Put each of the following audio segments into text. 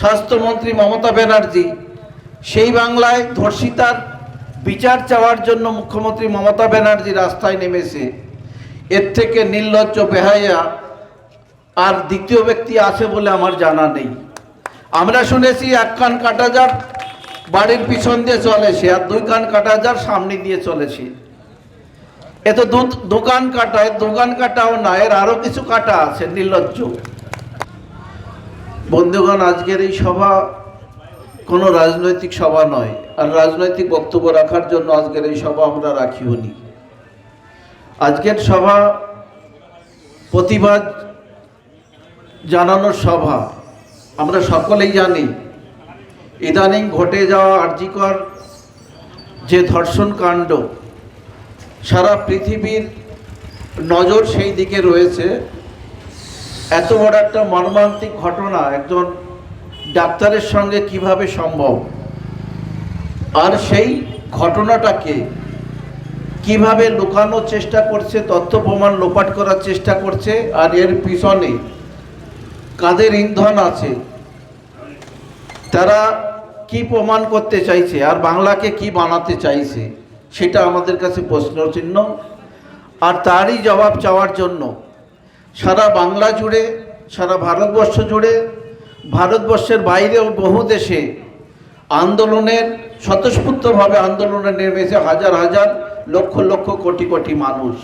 স্বাস্থ্যমন্ত্রী মমতা ব্যানার্জি, সেই বাংলায় ধর্ষিতার বিচার চাওয়ার জন্য মুখ্যমন্ত্রী মমতা ব্যানার্জি রাস্তায় নেমেছে। এর থেকে নির্লজ্জ বেহাইয়া আর দ্বিতীয় ব্যক্তি আছে বলে আমার জানা নেই। আমরা শুনেছি এক কান কাটা যার বাড়ির পিছন দিয়ে চলেছে আর দুই কান কাটা যার সামনে দিয়ে চলেছে। এ তো দোকান কাটায় দোকান কাটাও না, এর আরও কিছু কাটা আছে, নির্লজ্জ। বন্ধুগণ, আজকের এই সভা কোনো রাজনৈতিক সভা নয়, আর রাজনৈতিক বক্তব্য রাখার জন্য আজকের এই সভা আমরা রাখিও নি। আজকের সভা প্রতিবাদ জানানোর সভা, আমরা সকলেই জানি, ইদানিং ঘটে যাওয়া আর্জিকর যে ধর্ষণ কাণ্ড, সারা পৃথিবীর নজর সেই দিকে রয়েছে। এত বড় একটা মর্মান্তিক ঘটনা একজন ডাক্তারের সঙ্গে কীভাবে সম্ভব? আর সেই ঘটনাটাকে কীভাবে লুকানোর চেষ্টা করছে, তথ্য প্রমাণ লোপাট করার চেষ্টা করছে, আর এর পিছনে কাদের ইন্ধন আছে, তারা কি প্রমাণ করতে চাইছে, আর বাংলাকে কি বানাতে চাইছে, সেটা আমাদের কাছে প্রশ্ন চিহ্ন আর তারই জবাব চাওয়ার জন্য সারা বাংলা জুড়ে, সারা ভারতবর্ষ জুড়ে, ভারতবর্ষের বাইরেও বহু দেশে আন্দোলনের, স্বতঃস্ফূর্তভাবে আন্দোলনে নেমেছে হাজার হাজার, লক্ষ লক্ষ কোটি কোটি মানুষ।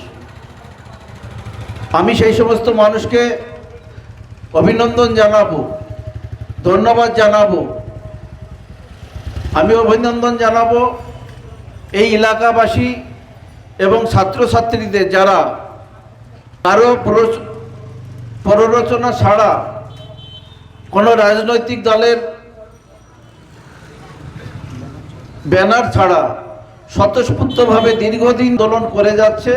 আমি সেই সমস্ত মানুষকে অভিনন্দন জানাব, ধন্যবাদ জানাব। আমি অভিনন্দন জানাব এই এলাকাবাসী এবং ছাত্রছাত্রীদের যারা কারও প্ররোচনা ছাড়া কোনো রাজনৈতিক দলের ব্যানার ছাড়া স্বতঃস্ফূর্তভাবে দীর্ঘদিন দোলন করে যাচ্ছে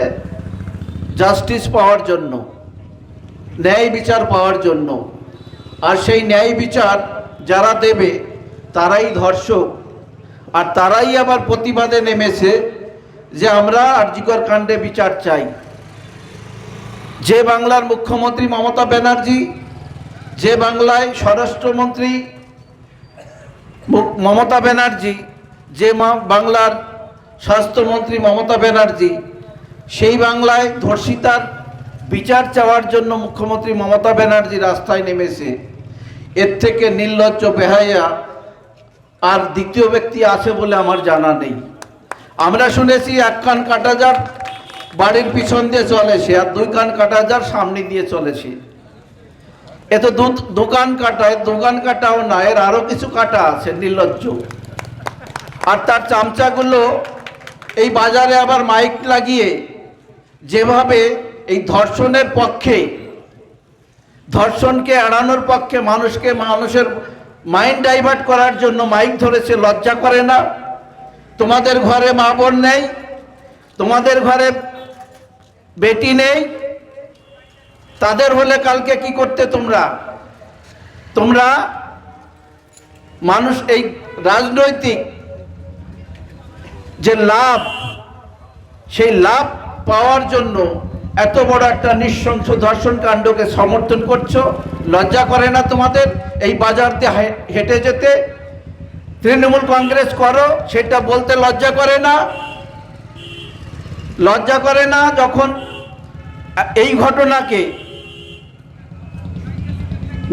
জাস্টিস পাওয়ার জন্য, ন্যায় বিচার পাওয়ার জন্য। আর সেই ন্যায় বিচার যারা দেবে, তারাই ধর্ষক। আর তারাই আবার প্রতিবাদে নেমেছে যে আমরা আরজিকর কাণ্ডে বিচার চাই। যে বাংলার মুখ্যমন্ত্রী মমতা ব্যানার্জি, যে বাংলায় স্বরাষ্ট্রমন্ত্রী মমতা ব্যানার্জি, যে বাংলার স্বাস্থ্যমন্ত্রী মমতা ব্যানার্জি, সেই বাংলায় ধর্ষিতার বিচার চাওয়ার জন্য মুখ্যমন্ত্রী মমতা ব্যানার্জি রাস্তায় নেমেছে। এর থেকে নির্লজ্জ বেহাইয়া আর দ্বিতীয় ব্যক্তি আছে বলে আমার জানা নেই। আমরা শুনেছি এক কান কাটা যার বাড়ির পিছন দিয়ে চলেছে আর দুই কান কাটা যার সামনে দিয়ে চলেছে এ তো দোকান কাটায় দোকান কাটাও না, এর আরও কিছু কাটা আছে, নির্লজ্জ। আর তার চামচাগুলো, এই বাজারে আবার মাইক লাগিয়ে, যেভাবে এই ধর্ষণের পক্ষে, ধর্ষণকে এড়ানোর পক্ষে মানুষকে মানুষের মাইন্ড ডাইভার্ট করার জন্য মাইক ধরেছে, লজ্জা করে না। তোমাদের ঘরে মা বোন নেই, তোমাদের ঘরে বেটি নেই, তাদের হলে কালকে কি করতে তোমরা? তোমরা মানুষ এই রাজনৈতিক যে লাভ, সেই লাভ পাওয়ার জন্য এত বড় একটা নৃশংস ধর্ষণ কাণ্ডকে সমর্থন করছ, লজ্জা করে না তোমাদের? এই বাজার দিয়ে হেঁটে যেতে তৃণমূল কংগ্রেস করো, সেটা বলতে লজ্জা করে না? লজ্জা করে না যখন এই ঘটনাকে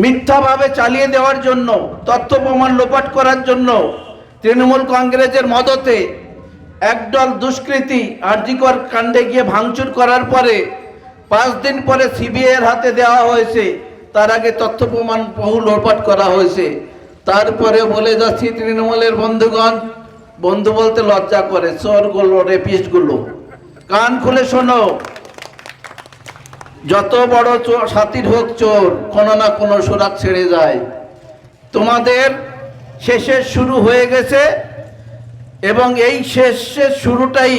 মিথ্যাভাবে চালিয়ে দেওয়ার জন্য, তথ্য প্রমাণ লোপাট করার জন্য তৃণমূল কংগ্রেসের মদতে একদল দুষ্কৃতী আরজিকর কাণ্ডে গিয়ে ভাঙচুর করার পরে পাঁচ দিন পরে সিবিআই এর হাতে দেওয়া হয়েছে, তার আগে তথ্য প্রমাণ বহু লোপাট করা হয়েছে। তারপরে বলে যাচ্ছি, তৃণমূলের বন্ধুগণ, বন্ধু বলতে লজ্জা করে চোরগুলো রেপিস্টগুলো। কান খুলে শোনো। যত বড় চোর সাতির হোক চোর, কোনো না কোনো সুরাত ছেড়ে যায়। তোমাদের শেষের শুরু হয়ে গেছে এবং এই শেষের শুরুটাই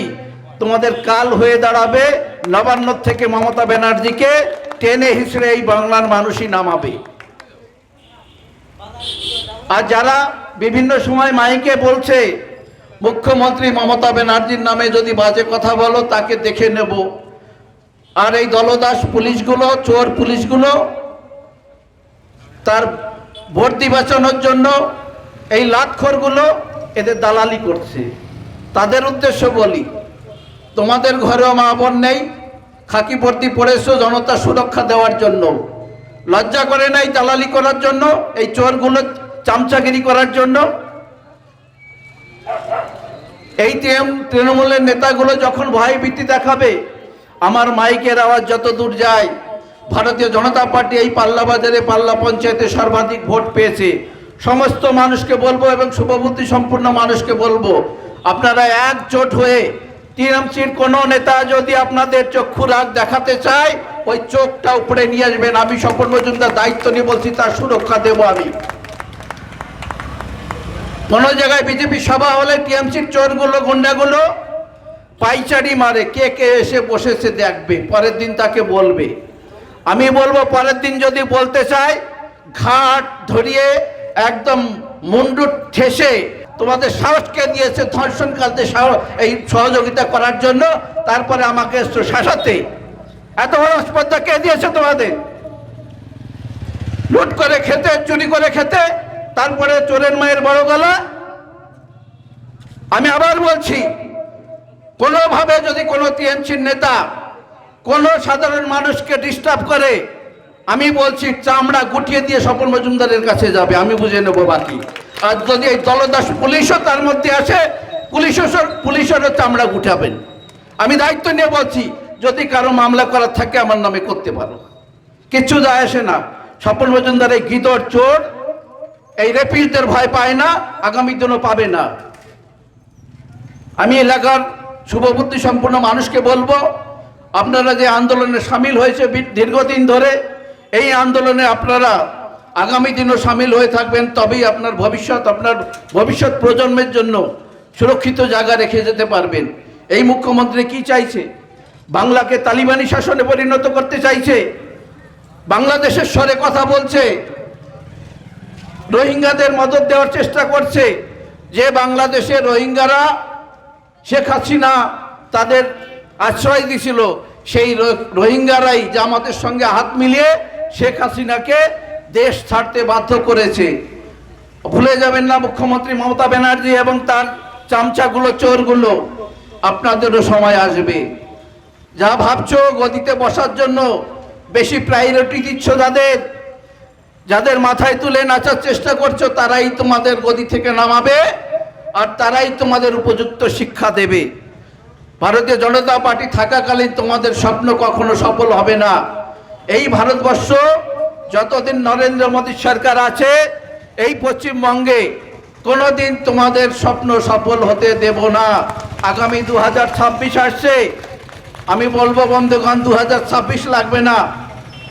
তোমাদের কাল হয়ে দাঁড়াবে। নবান্ন থেকে মমতা ব্যানার্জিকে টেনে হিসড়ে এই বাংলার মানুষই নামাবে। আর যারা বিভিন্ন সময় মাইকে বলছে মুখ্যমন্ত্রী মমতা ব্যানার্জির নামে যদি বাজে কথা বলো, তাকে দেখে নেব। আর এই দলদাস পুলিশগুলো, চোর পুলিশগুলো, তার ভর্তি বাঁচানোর জন্য এই লাটখরগুলো এদের দালালি করছে। তাদের উদ্দেশ্য বলি, তোমাদের ঘরেও মা বোন নেই, খাকি ভর্তি পড়েছো জনতা সুরক্ষা দেওয়ার জন্য। লজ্জা করে নাই দালালি করার জন্য, এই চোরগুলো চামচাগিরি করার জন্য। এই তৃণমূলের নেতাগুলো যখন ভয় ভীতি দেখাবে, আমার মাইকের আওয়াজ যত দূর যায়, ভারতীয় জনতা পার্টি এই পাল্লা বাজারে পাল্লা পঞ্চায়েতে সর্বাধিক ভোট পেয়েছে। সমস্ত মানুষকে বলব এবং শুভবুদ্ধি সম্পূর্ণ মানুষকে বলব, আপনারা একজোট হয়ে টিএমসির কোনো নেতা যদি আপনাদের চক্ষু রাগ দেখাতে চায়, ওই চোখটা উপরে নিয়ে আসবেন। আমি স্বপন মজুমদার দায়িত্ব নিয়ে বলছি, তার সুরক্ষা দেবো আমি। কোন জায়গায় বিজেপি সভা হলে টিএমসির চোরগুলো, গুন্ডাগুলো পাইচারি মারে। কে কে এসে বসেছে দেখবে, পরের দিন তাকে বলবে। আমি বলব, পরের দিন যদি বলতে চাই ঘাট ধরিয়ে একদম মুন্ডু ঠেসে তোমাদের সাহসকে দিয়েছে ধর্ষণকারদের সাহস এই সহযোগিতা করার জন্য, তারপরে আমাকে শাসাতে। এত বড় স্পর্ধা কে দিয়েছে তোমাদের? লুট করে খেতে, চুরি করে খেতে তারপরে চোরের মায়ের বড় গলা। আমি আবার বলছি, কোনোভাবে যদি কোনো টিএমসির নেতা কোনো সাধারণ মানুষকে ডিস্টার্ব করে, আমি বলছি চামড়া গুটিয়ে দিয়ে স্বপন মজুমদারের কাছে যাবে, আমি বুঝে নেব বাকি। আর যদি এই দলদাস পুলিশও তার মধ্যে আসে, পুলিশও পুলিশেরও চামড়া গুটাবেন। আমি দায়িত্ব নিয়ে বলছি, যদি কারও মামলা করার থাকে আমার নামে করতে পারো। কিচ্ছু যায় আসে না। স্বপন মজুমদার এই গীতর চোর এই রেপিস্টদের ভয় পায় না, আগামী দিনও পাবে না। আমি এলাকার শুভবুদ্ধি সম্পূর্ণ মানুষকে বলব, আপনারা যে আন্দোলনে সামিল হয়েছে দীর্ঘদিন ধরে, এই আন্দোলনে আপনারা আগামী দিনও সামিল হয়ে থাকবেন, তবেই আপনার ভবিষ্যৎ আপনার ভবিষ্যৎ প্রজন্মের জন্য সুরক্ষিত জায়গা রেখে যেতে পারবেন। এই মুখ্যমন্ত্রী কি চাইছে? বাংলাকে তালিবানি শাসনে পরিণত করতে চাইছে? বাংলাদেশের স্বরে কথা বলছে রোহিঙ্গাদের মদত দেওয়ার চেষ্টা করছে। যে বাংলাদেশে রোহিঙ্গারা শেখ হাসিনা তাদের আশ্রয় দিছিল, সেই রোহিঙ্গারাই জামাতের সঙ্গে হাত মিলিয়ে শেখ হাসিনাকে দেশ ছাড়তে বাধ্য করেছে। ভুলে যাবেন না মুখ্যমন্ত্রী মমতা ব্যানার্জি এবং তার চামচাগুলো, চোরগুলো। আপনাদেরও সময় আসবে। যা ভাবছ গদিতে বসার জন্য বেশি প্রায়োরিটি দিচ্ছ যাদের যাদের মাথায় তুলে নাচার চেষ্টা করছ, তারাই তোমাদের গদি থেকে নামাবে আর তারাই তোমাদের উপযুক্ত শিক্ষা দেবে। ভারতীয় জনতা পার্টি থাকাকালীন তোমাদের স্বপ্ন কখনো সফল হবে না। এই ভারতবর্ষ যতদিন নরেন্দ্র মোদী সরকার আছে, এই পশ্চিমবঙ্গে কোনোদিন তোমাদের স্বপ্ন সফল হতে দেব না। আগামী দু হাজার ছাব্বিশ আসছে। আমি বলব, বন্ধুগণ দু হাজার ছাব্বিশ লাগবে না।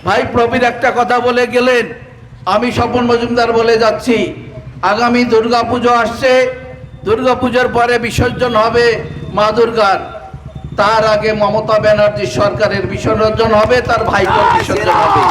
ভাই প্রবীর একটা কথা বলে গেলেন। আমি স্বপন মজুমদার বলে যাচ্ছি। আগামী দুর্গা পুজো আসছে। দুর্গা পুজোর পরে বিসর্জন হবে মা দুর্গার। তার আগে মমতা ব্যানার্জির সরকারের বিসর্জন হবে, তার ভাইপোর বিসর্জন হবে।